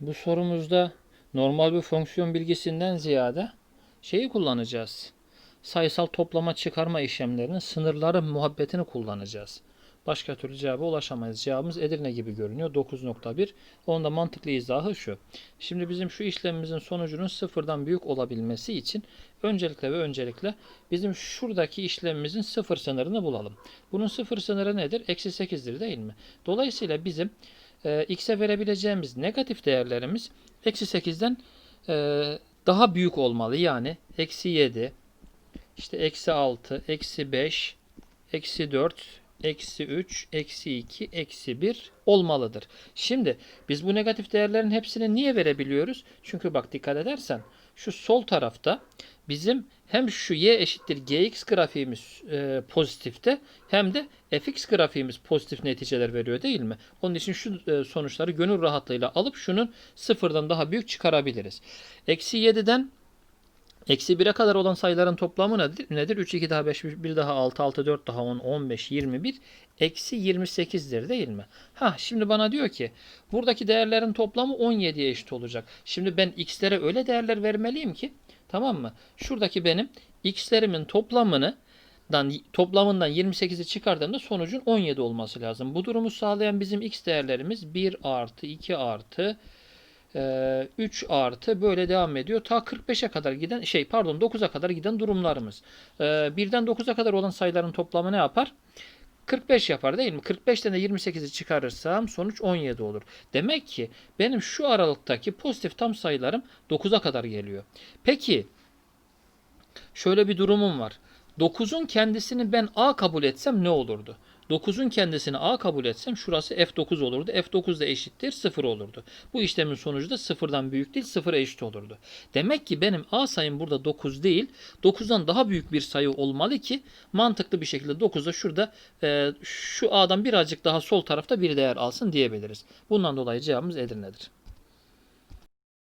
bu sorumuzda normal bir fonksiyon bilgisinden ziyade şeyi kullanacağız. Sayısal toplama çıkarma işlemlerinin sınırları muhabbetini kullanacağız. Başka türlü cevaba ulaşamayız. Cevabımız Edirne gibi görünüyor. 9.1. Onun da mantıklı izahı şu. Şimdi bizim şu işlemimizin sonucunun sıfırdan büyük olabilmesi için öncelikle ve öncelikle bizim şuradaki işlemimizin sıfır sınırını bulalım. Bunun sıfır sınırı nedir? Eksi 8'dir değil mi? Dolayısıyla bizim e, x'e verebileceğimiz negatif değerlerimiz eksi 8'den e, daha büyük olmalı. Yani eksi 7, işte eksi 6, eksi 5, eksi 4, eksi 3, eksi 2, eksi 1 olmalıdır. Şimdi biz bu negatif değerlerin hepsini niye verebiliyoruz? Çünkü bak dikkat edersen şu sol tarafta bizim hem şu y eşittir gx grafiğimiz e, pozitifte hem de fx grafiğimiz pozitif neticeler veriyor değil mi? Onun için şu e, sonuçları gönül rahatlığıyla alıp şunun sıfırdan daha büyük çıkarabiliriz. Eksi 7'den Eksi 1'e kadar olan sayıların toplamı nedir? nedir? 3, 2 daha 5, 1 daha 6, 6, 4 daha 10, 15, 21. Eksi 28'dir değil mi? Ha şimdi bana diyor ki buradaki değerlerin toplamı 17'ye eşit olacak. Şimdi ben x'lere öyle değerler vermeliyim ki tamam mı? Şuradaki benim x'lerimin toplamını dan toplamından 28'i çıkardığımda sonucun 17 olması lazım. Bu durumu sağlayan bizim x değerlerimiz 1 artı 2 artı 3 artı böyle devam ediyor. Ta 45'e kadar giden şey pardon 9'a kadar giden durumlarımız. Birden 9'a kadar olan sayıların toplamı ne yapar? 45 yapar değil mi? 45'ten de 28'i çıkarırsam sonuç 17 olur. Demek ki benim şu aralıktaki pozitif tam sayılarım 9'a kadar geliyor. Peki şöyle bir durumum var. 9'un kendisini ben A kabul etsem ne olurdu? 9'un kendisini A kabul etsem şurası F9 olurdu. F9 da eşittir 0 olurdu. Bu işlemin sonucu da 0'dan büyük değil 0'a eşit olurdu. Demek ki benim A sayım burada 9 değil 9'dan daha büyük bir sayı olmalı ki mantıklı bir şekilde 9'da şurada e, şu A'dan birazcık daha sol tarafta bir değer alsın diyebiliriz. Bundan dolayı cevabımız Edirne'dir.